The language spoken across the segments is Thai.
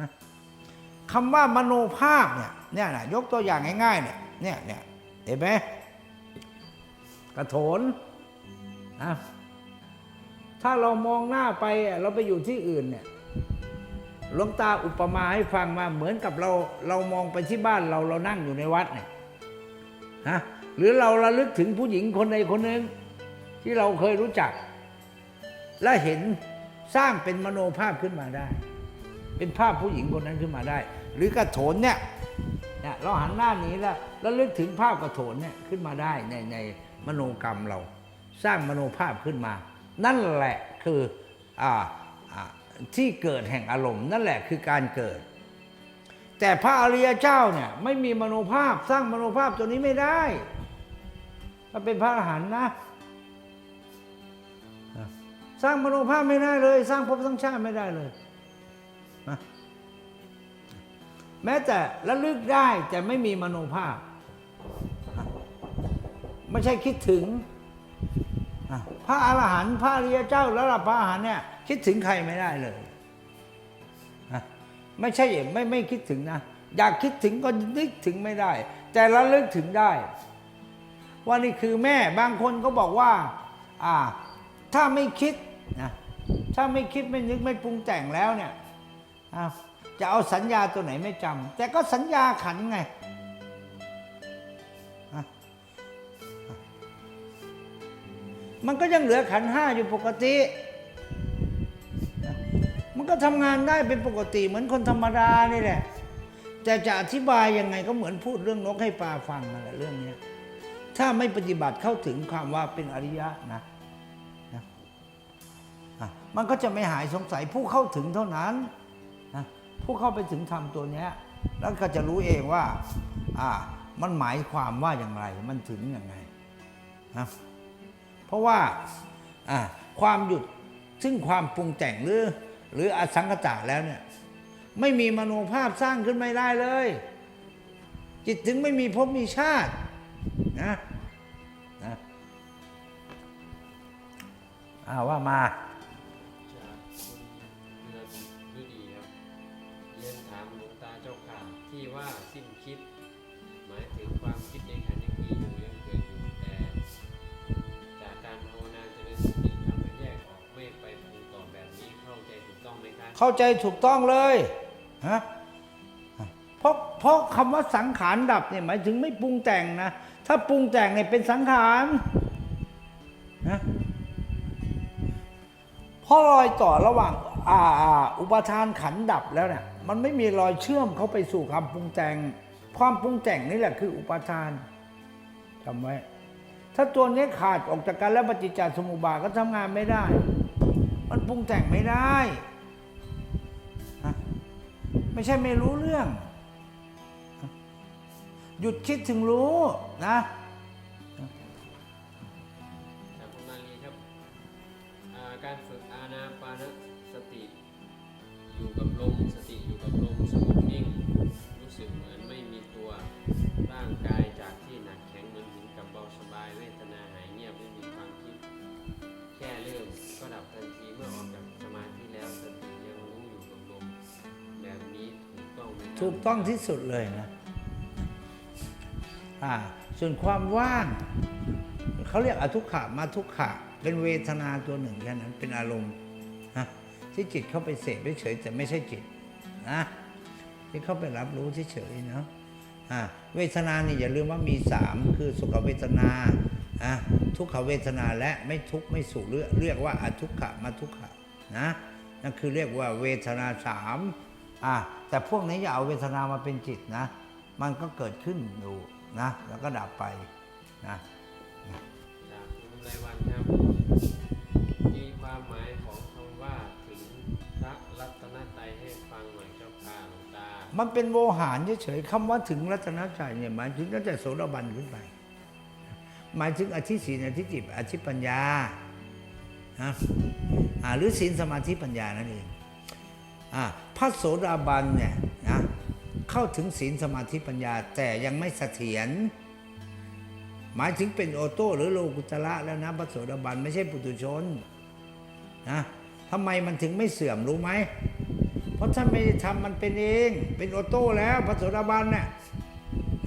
นะคำว่ามโนภาพเนี่ยเนี่ยนะยกตัวอย่างง่ายๆเนี่ยเนี่ยเนี่ยเห็นไหมกระโถนนะถ้าเรามองหน้าไปเราไปอยู่ที่อื่นเนี่ยหลวงตาอุปมาให้ฟังมาเหมือนกับเราเรามองไปที่บ้านเราเรานั่งอยู่ในวัดเนี่ยฮะหรือเราระลึกถึงผู้หญิงคนใดคนหนึ่งที่เราเคยรู้จัก และเห็นสร้างเป็นมโนภาพขึ้นมาได้ เป็นภาพผู้หญิงคนนั้นขึ้นมาได้ หรือกระโถนเนี่ยเนี่ยเราหันหน้านี้แล้วแล้วลึกถึงภาพกระโถนเนี่ยขึ้นมาได้ในในมโนกรรมเรา สร้างมโนภาพขึ้นมา นั่นแหละคืออ่าอ่าที่เกิดแห่งอารมณ์ นั่นแหละคือการเกิด แต่พระอริยเจ้าเนี่ยไม่มีมโนภาพสร้างมโนภาพตัวนี้ไม่ได้ถ้าเป็นพระอรหันต์นะสร้างมโนภาพไม่ได้เลย สร้างภพสร้างชาติไม่ได้เลย แม้แต่ระลึกได้แต่ไม่มีมโนภาพ ไม่ใช่คิดถึง พระอรหันต์พระอริยเจ้าระดับพระอรหันต์เนี่ยคิดถึงใครไม่ได้เลย ไม่ใช่ไม่ไม่คิดถึงนะ อยากคิดถึงก็นึกถึงไม่ได้ แต่ระลึกถึงได้ ว่านี่คือแม่บางคนก็บอกว่า อ่า ถ้าไม่คิดนะถ้าไม่คิดไม่นึกไม่ปรุงแต่งแล้วเนี่ยอะ จะเอาสัญญาตัวไหนไม่จำแต่ก็สัญญาขันไงมันก็ยังเหลือขันห้าอยู่ปกติ มันก็ทำงานได้เป็นปกติเหมือนคนธรรมดานี่แหละ แต่จะอธิบายยังไงก็เหมือนพูดเรื่องนกให้ปลาฟังนั่นแหละเรื่องนี้ ถ้าไม่ปฏิบัติเข้าถึงความว่าเป็นอริยะนะนะ มันก็จะไม่หายสงสัยผู้เข้าถึงเท่านั้น ผู้เข้าไปถึงธรรมตัวนี้แล้วก็จะรู้เองว่าอ่ามันหมายความว่าอย่างไร มันถึงอย่างไงนะเพราะว่าอ่าความหยุดซึ่งความปรุงแต่งหรือ หรืออสังกตะแล้วเนี่ยไม่มีมโนภาพสร้างขึ้นไม่ได้เลย จิตถึงไม่มีภพมีชาตินะนะอาว่ามา เข้าใจถูกต้องเลยฮะเพราะเพราะคำว่าสังขารดับเนี่ยหมายถึงไม่ปรุงแต่งนะ ถ้าปรุงแต่งเนี่ยเป็นสังขารนะเพราะรอยต่อระหว่างอ่าอุปทานขันดับแล้วเนี่ยมันไม่มีรอยเชื่อมเข้าไปสู่ความปรุงแต่ง ความปรุงแต่งนี่แหละคืออุปทานจำไว้ ถ้าตัวนี้ขาดออกจากกันแล้วปฏิจจสมุปบาทก็ทำงานไม่ได้ มันปรุงแต่งไม่ได้ ไม่ใช่ไม่รู้เรื่อง หยุดคิดถึงรู้นะ ถูกต้องที่สุดเลยนะอ่าส่วนความว่างเขาเรียกอทุกขะมาทุกขะ เป็นเวทนาตัวหนึ่งแค่นั้นเป็นอารมณ์นะที่จิตเข้าไปเสพเฉยแต่ไม่ใช่จิตนะที่เข้าไปรับรู้เฉยเนาะอ่าเวทนานี่อย่าลืมว่ามีสามคือสุขเวทนาอะทุกขเวทนาและไม่ทุกไม่สุขเรียกเรียกว่าอทุกขะมาทุกขะนะนั่นคือเรียกว่าเวทนาสาม อะแต่พวกนี้อย่าเอาเวทนามาเป็นจิตนะ มันก็เกิดขึ้นอยู่นะ แล้วก็ดับไปนะจากคุณไรวันครับมีความหมายของคำว่าถึงพระรัตนตรัยให้ฟังหน่อยเจ้าค่ะหลวงตา มันเป็นโวหารเฉยๆคำว่าถึงรัตนชัยเนี่ยหมายถึงตั้งแต่โสดาบันขึ้นไป หมายถึงอธิศีนอธิจิตอธิปัญญานะอ่าหรือศีลสมาธิปัญญานั่นเองอ่า พระโสดาบันเนี่ยนะเข้าถึงศีลสมาธิปัญญาแต่ยังไม่เสถียรหมายถึงเป็นโอโต้หรือโลกุตระแล้วนะพระโสดาบันไม่ใช่ปุถุชนนะทำไมมันถึงไม่เสื่อมรู้ไหม เพราะท่านไม่ได้ทำมันเป็นเอง เป็นออโต้แล้วพระโสดาบันเนี่ย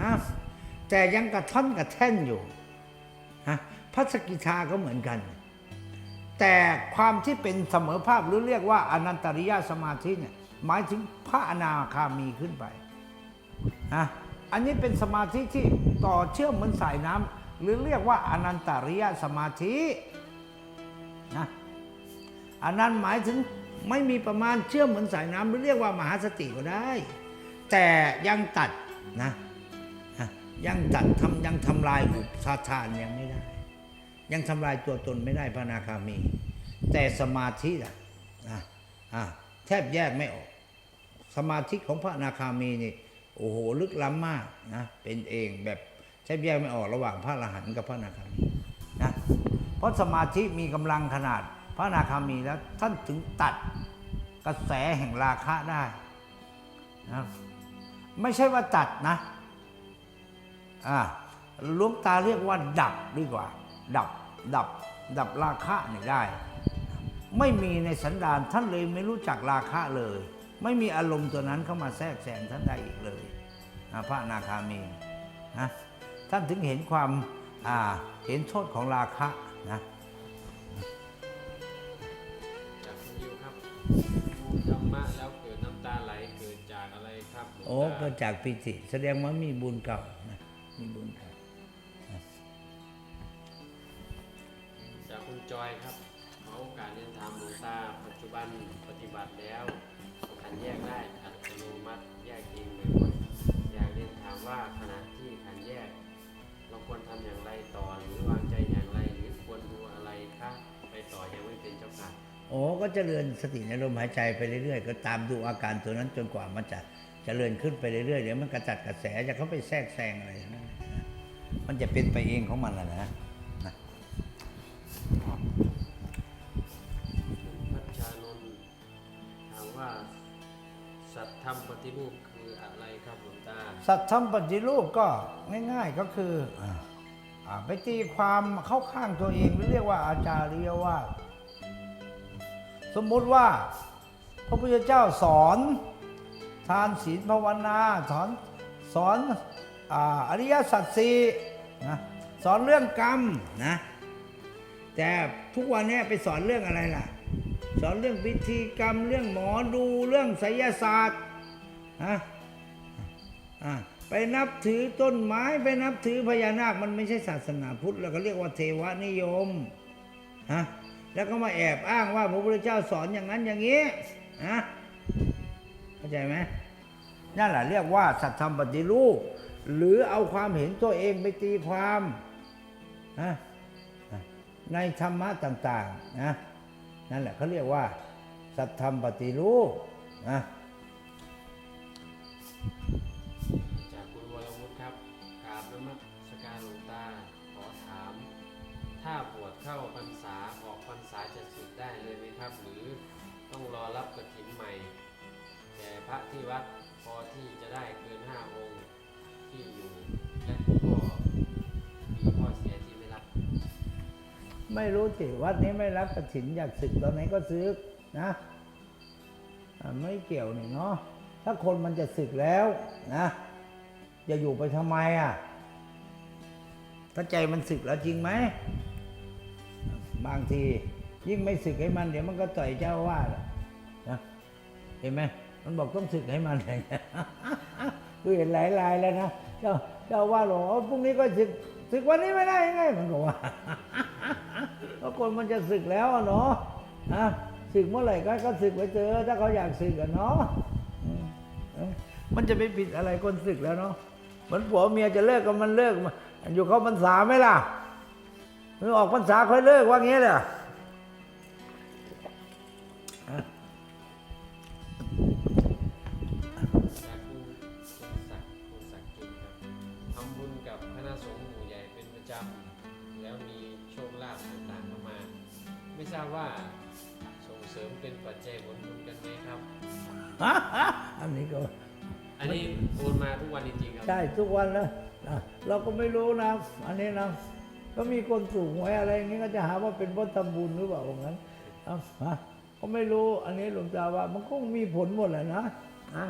นะแต่ยังกระท่อนกระแท่นอยู่นะพระสกิทาก็เหมือนกัน แต่ความที่เป็นเสมอภาพหรือเรียกว่าอนันตริยสมาธิเนี่ยหมายถึงพระอนาคามีขึ้นไปนะอันนี้เป็นสมาธิที่ต่อเชื่อมเหมือนสายน้ำหรือเรียกว่าอนันตริยสมาธินะอันนั้นหมายถึงไม่มีประมาณเชื่อมเหมือนสายน้ำหรือเรียกว่ามหาสติก็ได้ แต่ยังตัดนะยังตัดทำยังทำลายอุปาทานยังไม่ได้ ยังทำลายตัวตนไม่ได้พระนาคามี แต่สมาธิล่ะอะอะแทบแยกไม่ออก สมาธิของพระนาคามีนี่โอ้โหลึกล้ำมากนะเป็นเองแบบแทบแยกไม่ออกระหว่างพระอรหันต์กับพระนาคามีนะเพราะสมาธิมีกำลังขนาดพระนาคามีแล้วท่านถึงตัดกระแสแห่งราคะได้นะไม่ใช่ว่าตัดนะอ่าลวงตาเรียกว่าดับดีกว่า ดับดับดับราคะนี่ได้ ไม่มีในสันดานท่านเลยไม่รู้จักราคะเลย ไม่มีอารมณ์ตัวนั้นเข้ามาแทรกแซงท่านได้อีกเลยนะพระอนาคามีนะท่านถึงเห็นความอ่าเห็นโทษของราคะนะจากคุณยิวครับดูธรรมะแล้วเกิดน้ำตาไหลเกิดจากอะไรครับหลวงโอ้ตาก็จากปิติแสดงว่ามีบุญเก่านะมีบุญเก่า จอยครับขอโอกาสเรียนถามหลวงตา ปัจจุบันปฏิบัติแล้วขันแยกได้อัตโนมัติแยกเองเลยอยากเรียนถามว่าขณะที่ขันแยก เราควรทำอย่างไรต่อหรือวางใจอย่างไรหรือควรดูอะไรคะไปต่อยังไม่เป็นเจ้าค่ะโอ้ก็เจริญสติในลมหายใจไปเรื่อยๆ ก็ตามดูอาการตัวนั้นจนกว่ามันจะเจริญขึ้นไปเรื่อยๆเดี๋ยวมันกระจัดกระแสจะเข้าไปแทรกแซงอะไรนั้นนะมันจะเป็นไปเองของมันแหละนะ ธรรมปฏิรูปคืออะไรครับหลวงตา สัตธรรมปฏิรูปก็ง่าย ๆก็คืออ่าไปตีความเข้าข้างตัวเองหรือเรียกว่าอาจาริยว่าสมมุติว่า พระพุทธเจ้าสอนทานศีลภาวนาสอนสอนอาอริยสัจสี่นะสอนเรื่องกรรมนะแต่ทุกวันนี้ไปสอนเรื่องอะไรล่ะ สอนเรื่องพิธีกรรม เรื่องหมอดูเรื่องไสยศาสตร์ นะอะไปนับถือต้นไม้ไปนับถือพญานาคมันไม่ใช่ศาสนาพุทธเราก็เรียกว่าเทวนิยมฮะแล้วก็มาแอบอ้างว่าพระพุทธเจ้าสอนอย่างนั้นอย่างนี้นะเข้าใจไหมนั่นแหละเรียกว่าสัตธรรมปฏิรูป หรือเอาความเห็นตัวเองไปตีความนะในธรรมะต่าง ๆ นะ นั่นแหละเขาเรียกว่า สัตธรรมปฏิรูปนะ จากคุณวรวุฒิครับกราบนมัสการหลวงตาขอถาม ถ้าบวชเข้าพรรษาออกพรรษาจะสึกได้เลยไหมครับ หรือต้องรอรับกระถินใหม่ แต่พระที่วัดพอที่จะได้เกินห้าองค์ที่อยู่และก็มีข้อเสียที่ไม่รับ ไม่รู้สิวัดนี้ไม่รับกระถินอยากศึกตอนไหนก็ศึกนะอ่าไม่เกี่ยวนี่เนาะ ถ้าคนมันจะศึกแล้วนะจะอยู่ไปทำไมอะถ้าใจมันศึกแล้วจริงไหม บางทียิ่งไม่ศึกให้มัน เดี๋ยวมันก็ต่อยเจ้าอาวานะเห็นไหมมันบอกต้องศึกให้มันอะไรเงี้ยคือเห็นหลายรายแล้วนะเจ้าเจ้าว่าสบอกว่าพรุ่งนี้ก็ศึกศึกวันนี้ไม่ได้ยังไงมันก็ว่าเพราะคนมันจะศึกแล้วเนาะนะศึกเมื่อไหร่ก็ก็ศึกไปเจอถ้าเขาอยากศึกอะเนาะ มันจะไปผิดอะไรคนศึกแล้วเนาะเหมือนผัวเมียจะเลิกกันมันเลิกมาอยู่เขาพรรษาไหมล่ะหรือออกพรรษาค่อยเลิกว่างี้เลย ส่งเสริมเป็นปัจจัยผลบุญกันไหมครับ อันนี้ก็ อันนี้โอนมาทุกวันจริงๆครับใช่ทุกวันนะนะเราก็ไม่รู้นะอันนี้นะก็มีคนถูกหวยอะไรอย่างนี้ก็จะหาว่าเป็นเพราะทำบุญหรือเปล่าอย่างนั้นเอาฮะก็ก็ไม่รู้อันนี้หลวงตาว่า มันคงมีผลหมดแหละนะนะ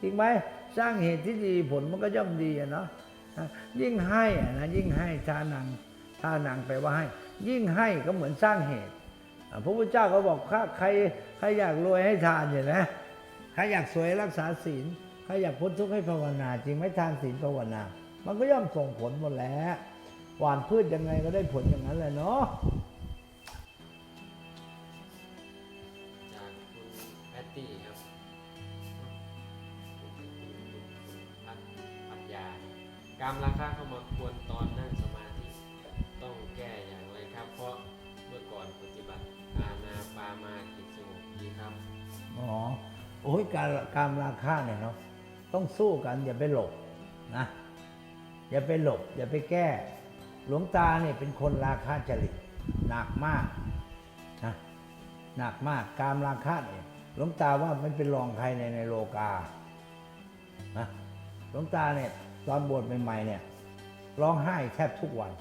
จริงไหมสร้างเหตุที่ดีผลมันก็ย่อมดีอะเนาะนะยิ่งให้อะนะยิ่งให้ทานังทานังแปลว่าให้ ยิ่งให้ก็เหมือนสร้างเหตุอะ พระพุทธเจ้าก็บอกถ้าใครใครอยากรวยให้ทานเห็นไหมใครอยากสวยรักษาศีลใครอยากพ้นทุกข์ให้ภาวนา จริงไหมทานศีลภาวนา มันก็ย่อมส่งผลหมดแล้วหวานพืชยังไงก็ได้ผลอย่างนั้นแหละเนาะจากคุณแพตตี้ครับพัดปัญญาการราคาเข้ามาควร การการราคาเนี่ยเนาะต้องสู้กันอย่าไปหลบนะอย่าไปหลบ อย่าไปแก้ หลวงตาเนี่ยเป็นคนราคาจริตหนักมากนะหนักมากการราคาเนี่ยหลวงตาว่ามันเป็นรองใครในในโลกานะหลวงตาเนี่ยตอนบวชใหม่ๆเนี่ยร้องไห้แทบทุกวัน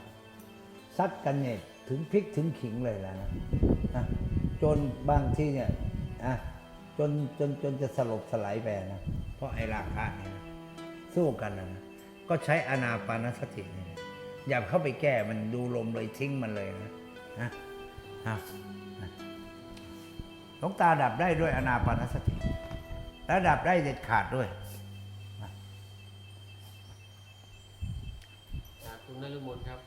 ซัดกันเนี่ยถึงพริกถึงขิงเลยนะนะนะจนบางที่เนี่ยนะ จนจนจนจะสลบสลายไปนะ เพราะไอ้ราคะเนี่ยนะสู้กันนะนะก็ใช้อนาปานสติเนี่ยนะอย่าเข้าไปแก้มันดูลมเลยทิ้งมันเลยนะนะนะนะหลวงตาดับได้ด้วยอนาปานสติ และดับได้เด็ดขาดด้วยจากคุณนฤมลครับ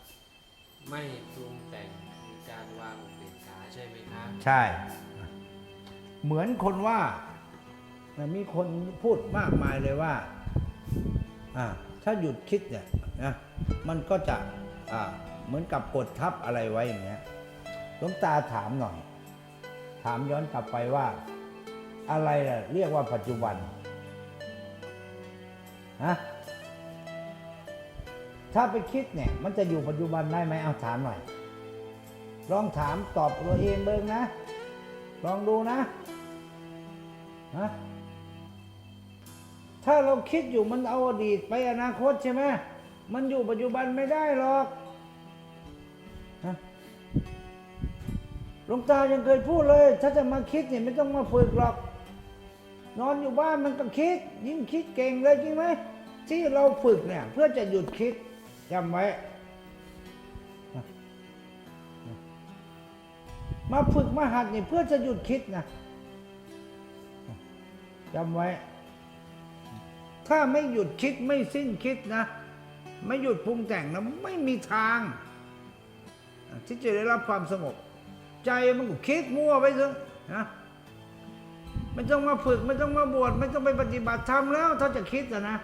ไม่ปรุงแต่งคือการวางอุเบกขาใช่ไหมครับ ใช่ เหมือนคนว่านะมีคนพูดมากมายเลยว่าอ่าถ้าหยุดคิดเนี่ยนะมันก็จะอ่าเหมือนกับกดทับอะไรไว้อย่างเงี้ยหลวงตาถามหน่อย ถามย้อนกลับไปว่า อะไรล่ะเรียกว่าปัจจุบันฮะถ้าไปคิดเนี่ย มันจะอยู่ปัจจุบันได้ไหมเอาถามหน่อย ลองถามตอบตัวเองเบิ่งนะ ลองดูนะ ฮะถ้าเราคิดอยู่มันเอาอดีตไปอนาคตใช่ไหมมันอยู่ปัจจุบันไม่ได้หรอกหลวงตายังเคยพูดเลย ถ้าจะมาคิดเนี่ยไม่ต้องมาฝึกหรอก นอนอยู่บ้านมันก็คิด ยิ่งคิดเก่งเลยจริงไหมที่เราฝึกเนี่ย เพื่อจะหยุดคิดจำไว้ มาฝึกมาหัดเนี่ยเพื่อจะหยุดคิดนะ จำไว้ ถ้าไม่หยุดคิดไม่สิ้นคิดนะ ไม่หยุดปรุงแต่งนะไม่มีทาง ที่จะได้รับความสงบ ใจมันก็คิดมั่วไปเถอะนะไม่ต้องมาฝึกไม่ต้องมาบวชไม่ต้องไปปฏิบัติธรรมแล้วถ้าจะคิดนะ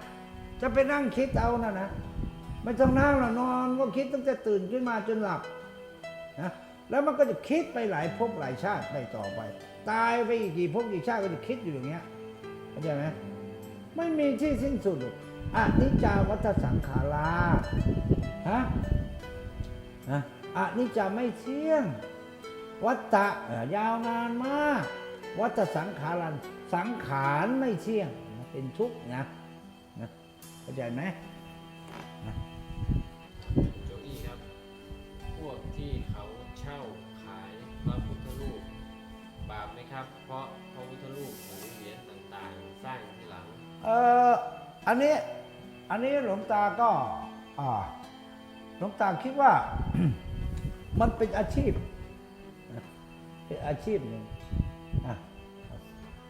จะไปนั่งคิดเอานะนะไม่ต้องนั่งหรอกนอนก็คิดตั้งแต่ตื่นขึ้นมาจนหลับนะแล้วมันก็จะคิดไปหลายภพหลายชาติไปต่อไป ตายไปอีกกี่ภพกี่ชาติก็จะคิดอยู่อย่างเงี้ย เข้าใจไหมไม่มีที่สิ้นสุดหรอกอนิจจาวัฏสังขาราฮะฮะอนิจจาไม่เที่ยง วัฏฏะเอ่อยาวนานมาก วัฏสังขารันสังขารไม่เที่ยงนะเป็นทุกข์นะนะเข้าใจไหมโจอี้ครับ พวกที่เขาเช่าขายพระพุทธรูปบาปไหมครับ เพราะพระพุทธรูป เอ่ออันนี้อันนี้หลวงตาก็อ่าหลวงตาคิดว่า มันเป็นอาชีพเป็นอาชีพหนึ่งอะ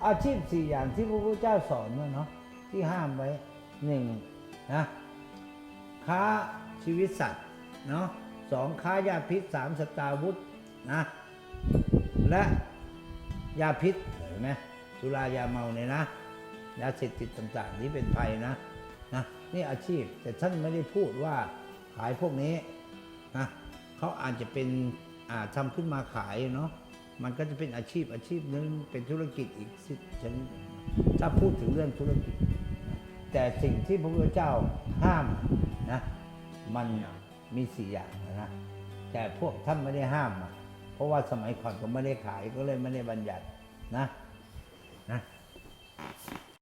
อาชีพสี่อย่างที่พระพุทธเจ้าสอนนะเนาะที่ห้ามไว้หนึ่งนะค้าชีวิตสัตว์เนาะสองค้ายาพิษสามสตาวุธนะและยาพิษเห็นไหมสุรายาเมาเนี่ยนะ ยาเสพติดต่างๆที่เป็นภัยนะนะนี่อาชีพแต่ท่านไม่ได้พูดว่าขายพวกนี้นะเขาอาจจะเป็นอ่าทำขึ้นมาขายเนาะมันก็จะเป็นอาชีพอาชีพนึงเป็นธุรกิจอีกสิชนิดถ้าพูดถึงเรื่องธุรกิจ แต่สิ่งที่พระพุทธเจ้าห้ามนะมันมีสี่อย่างนะแต่พวกท่านไม่ได้ห้าม เพราะว่าสมัยก่อนก็ไม่ได้ขายก็เลยไม่ได้บัญญัตินะนะ